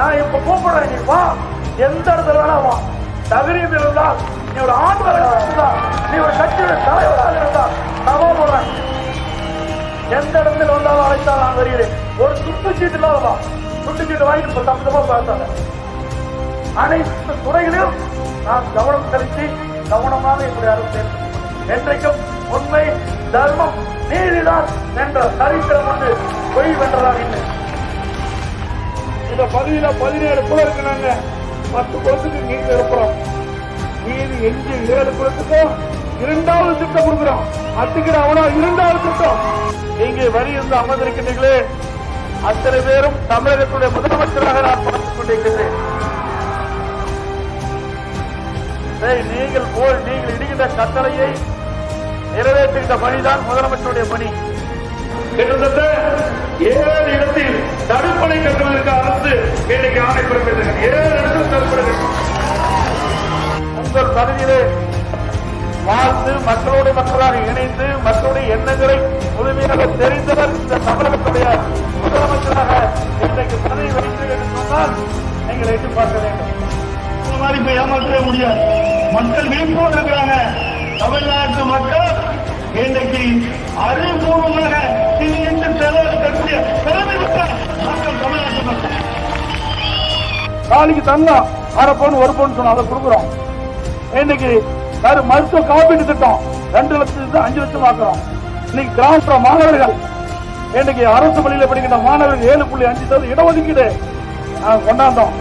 கூப்பிடுறேன் நீ வா. எந்த இடத்துல வேணா வா. தகுதியில் இருந்தால் நீ ஒரு ஆண்மகனாக இருந்தால் நீ ஒரு கட்சியோட தலைவராக இருந்தால் நான் போடுறேன் எந்த இடத்துல வந்தாலும் அழைத்தால் நான் வருகிறேன். ஒரு சுட்டு சீட்டு இல்லாத வா. சுட்டு சீட்டு வாங்கிட்டு இப்ப சம்பந்தமா பார்த்தாங்க அனைத்து துறைகளிலும் நான் கவனம் செலுத்தி கவனமாக என்னுடைய அரசு என்றைக்கும் உண்மை தர்மம் நீதிதான் என்ற சரித்திரம் வந்து பொய் வென்றதாக இல்லை. இந்த பகுதியில பதினேழு குலம் இருக்கிறாங்க பத்து குளத்துக்கு நீர் இருக்கிறோம் மீதி எஞ்சி ஏழு குளத்துக்கும் இரண்டாவது திட்டம் கொடுக்கிறோம். அத்துக்கிற அவனா இரண்டாவது திட்டம். இங்கே வரி இருந்து அமர்ந்திருக்கிறீர்களே. அத்தனை பேரும் தமிழகத்துடைய முதலமைச்சராக நான் பார்த்துக் கொண்டிருக்கிறேன். நீங்கள் போல் நீங்கள் இடுகின்ற கட்டளையை நிறைவேற்றுகின்ற பணிதான் முதலமைச்சருடைய பணி. கிட்டத்தட்ட இன்றைக்கு ஆணை பிறப்பித்தது ஏழு இடத்தில் தடுப்பணை உங்கள் பகுதியிலே வாழ்ந்து மக்களோடு மக்களாக இணைந்து மக்களுடைய எண்ணங்களை முழுமையாக தெரிந்தவர் இந்த தமிழகத்துடைய முதலமைச்சராக இன்றைக்கு பதவி வகித்தீர்கள் என்று சொன்னால் நீங்கள் எதிர்பார்க்க வேண்டும். மாதிரி இப்ப ஏமாற்றவே முடியாது. மக்கள் விழிப்போடு இருக்கிறாங்க. தமிழ்நாட்டு மக்கள் இன்றைக்கு நாளைக்கு தங்கம் அரை பவுன் ஒரு பவுன் சொன்னா அதை கொடுக்குறோம். இன்னைக்கு வேற மருத்துவ காப்பீட்டு திட்டம் ரெண்டு லட்சத்துக்கு அஞ்சு லட்சம் ஆக்குறோம். இன்னைக்கு கிராமப்புற மாணவர்கள் இன்னைக்கு அரசு பள்ளியில படிக்கிற மாணவர்கள் ஏழு புள்ளி அஞ்சு சதவீதம் இடஒதுக்கீடு நாங்க கொண்டாந்தோம்.